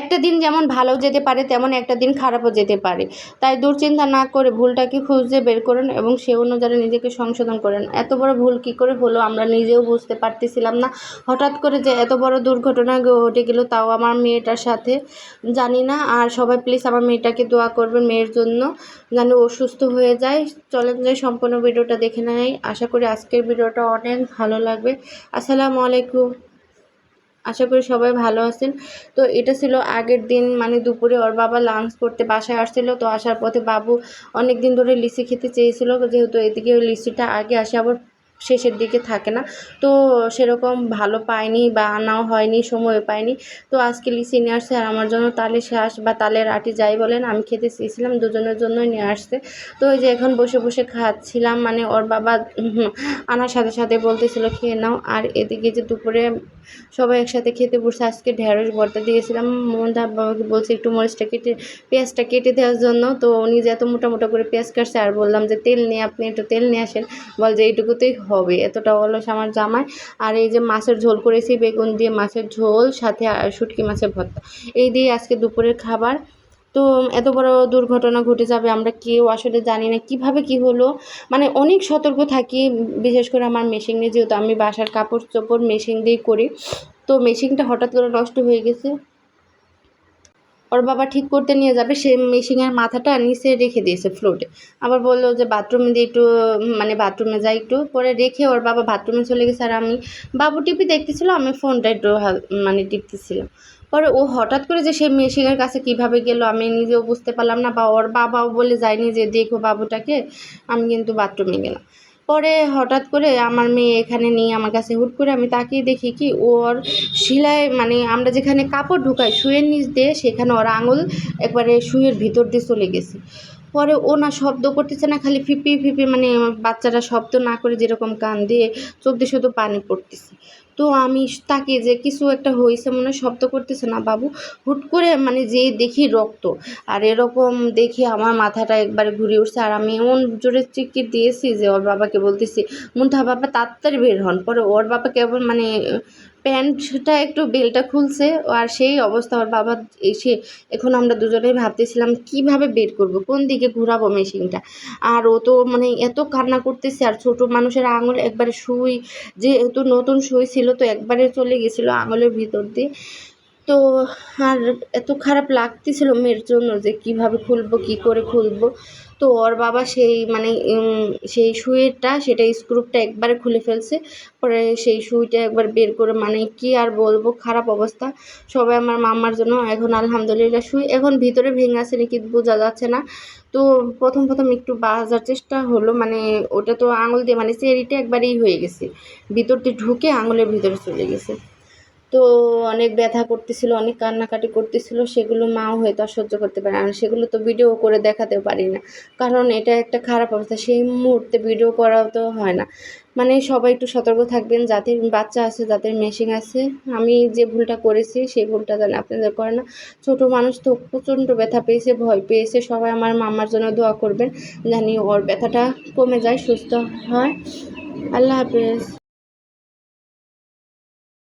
একটা দিন যেমন ভালো যেতে পারে, তেমন একটা দিন খারাপও যেতে পারে। তাই দুশ্চিন্তা না করে ভুলটাকে খুঁজে বের করেন এবং সে অনুযায়ী নিজেকে সংশোধন করেন। এত বড় ভুল কী করে হলো আমরা নিজেও বুঝতে পারতেছিলাম না। হঠাৎ করে যে এত বড় দুর্ঘটনা ঘটে গেল তাও আমার মেয়েটার সাথে। জানি না, আর সবাই প্লিজ আমার মেয়েটাকে দোয়া করবেন মেয়ের জন্য, যেন ও সুস্থ হয়ে যায়। চলেন যাই সম্পূর্ণ ভিডিওটা দেখে নেয় আশা করি আজকের ভিডিওটা অনেক ভালো লাগবে। আসসালামু আলাইকুম। আশা করি সবাই ভালো আছেন। তো এটা ছিল আগের দিন মানে দুপুরে ওর বাবা লাঞ্চ করতে বাসায় আসছিল। তো আসার পথে বাবু অনেক দিন ধরে লিচি খেতে চেয়েছিল, যেহেতু এদিকে ওই লিচিটা আগে আসে আবার শেষের দিকে থাকে না। তো সেরকম ভালো পাইনি বা আনাও হয়নি সময় পাইনি তো আজকে লিচি নিয়ে আসছে আর আমার জন্য তালে শ্বাস বা তালের আটি যাই বলেন, আমি খেতে চেয়েছিলাম, দুজনের জন্যই নিয়ে আসছে। তো ওই যে এখন বসে বসে খাচ্ছিলাম মানে ওর বাবা আনার সাথে সাথে বলতেছিল, খেয়ে নাও। আর এদিকে যে দুপুরে সবাই একসাথে খেতে বসে আজকে ঢেঁড়স ভর্তা দিয়েছিলাম। মোহনদা বাবাকে বলছে একটু মরিচটা কেটে, পেঁয়াজটা কেটে দেওয়ার জন্য। তো উনি যে এত মোটা মোটা করে পেঁয়াজ কাটছে, আর বললাম যে তেল নিয়ে আপনি একটু তেল নিয়ে আসেন। বল যে এইটুকুতেই হবে, এতটা অলস আমার জামায় আর এই যে মাছের ঝোল করেছি, বেগুন দিয়ে মাছের ঝোল, সাথে শুটকি মাছের ভর্তা। এই দিয়ে আজকে দুপুরের খাবার। তো এত বড় দুর্ঘটনা ঘটে যাবে, আমরা কেউ আসলে জানি না কীভাবে কি হলো। মানে অনেক সতর্ক থাকি, বিশেষ করে আমার মেশিন নিয়ে, যেহেতু আমি বাসার কাপড় চোপড় মেশিন দিয়েই করি। তো মেশিনটা হঠাৎ করে নষ্ট হয়ে গেছে। ওর বাবা ঠিক করতে নিয়ে যাবে, সে মেশিনের মাথাটা নিচে রেখে দিয়েছে ফ্লোরে আবার বলল যে বাথরুমে দিয়ে একটু মানে বাথরুমে যাই একটু পরে রেখে ওর বাবা বাথরুমে চলে গেছে। আর আমি, বাবু টিপি দেখতেছিল, আমি ফোনটা একটু মানে টিপতেছিলাম। পরে ও হঠাৎ করে যে সে মেশিনের কাছে কীভাবে গেল, আমি নিজেও বুঝতে পারলাম না। বা ওর বাবাও বলে যায়নি যে, দেখো বাবুটাকে, আমি কিন্তু বাথরুমে গেলাম। পরে হঠাৎ করে আমার মেয়ে এখানে নিয়ে আমার কাছে হুট করে আমি তাকিয়ে দেখি কি ওর শিলায় মানে আমরা যেখানে কাপড় ঢুকাই শুয়ের নিচ দিয়ে সেখানে ওর আঙুল একবারে শুয়ের ভিতর দিয়ে চলে গেছে। পরে ও না শব্দ করতেছে না, খালি ফিপি ফিপি মানে বাচ্চারা শব্দ না করে যেরকম কান দিয়ে চোখ দিয়ে শুধু পানি পড়তেছে। তো আমি তাকে যে কিছু একটা হয়েছে মনে শব্দ করতেছে না বাবু। হুট করে মানে যে দেখি রক্ত, আর এরকম দেখে আমার মাথাটা একবারে ঘুরে উঠছে। আর আমি এমন জোরে চিকি দিয়েছি যে ওর বাবাকে বলতেছি মুন্ঠা বাবা, তাড়াতাড়ি বের হন। পরে ওর বাবা কেবল মানে প্যান্টটা একটু বেলটা খুলছে আর সেই অবস্থা আমার বাবা এসে এখন আমরা দুজনেই ভাবতেছিলাম, কীভাবে বের করব, কোন দিকে ঘুরাবো মেশিনটা? আর ও তো মানে এত কান্না করতেছে আর ছোট মানুষের আঙুল একবারে সুই, যেহেতু নতুন শুই ছিল তো একবারে চলে গেছিল আঙুলের ভিতর দিয়ে। তো আর এত খারাপ লাগতেছিল মেয়ের জন্য যে কীভাবে খুলবো, কি করে খুলবো। তো ওর বাবা সেই মানে সেই সুইটা, সেটা স্ক্রুপটা একবারে খুলে ফেলছে। পরে সেই সুইটা একবার বের করে মানে কি আর বলব, খারাপ অবস্থা। সবাই আমার মামার জন্য, এখন আলহামদুলিল্লাহ সুই। এখন ভিতরে ভেঙে আছে নাকি বোঝা যাচ্ছে না। তো প্রথম প্রথম একটু বাজার চেষ্টা হলো মানে ওটা তো আঙুল দিয়ে মানে চেরিটা একবারেই হয়ে গেছে। ভিতর দিয়ে ঢুকে আঙুলের ভিতরে চলে গেছে। তো অনেক ব্যথা করতেছিল, অনেক কান্নাকাটি করতেছিল, সেগুলো মাও হয়তো আর সহ্য করতে পারে না। সেগুলো তো ভিডিও করে দেখাতেও পারি না। কারণ এটা একটা খারাপ অবস্থা, সেই মুহূর্তে ভিডিও করাও তো হয় না। মানে সবাই একটু সতর্ক থাকবেন যাদের বাচ্চা আছে যাদের মেশিন আছে। আমি যে ভুলটা করেছি, সেই ভুলটা যেন আপনাদের করে না। ছোটো মানুষ তো প্রচণ্ড ব্যথা পেয়েছে, ভয় পেয়েছে। সবাই আমার মামার জন্য দোয়া করবেন, জানি ওর ব্যথাটা কমে যায়, সুস্থ হয়। আল্লাহ হাফেজ।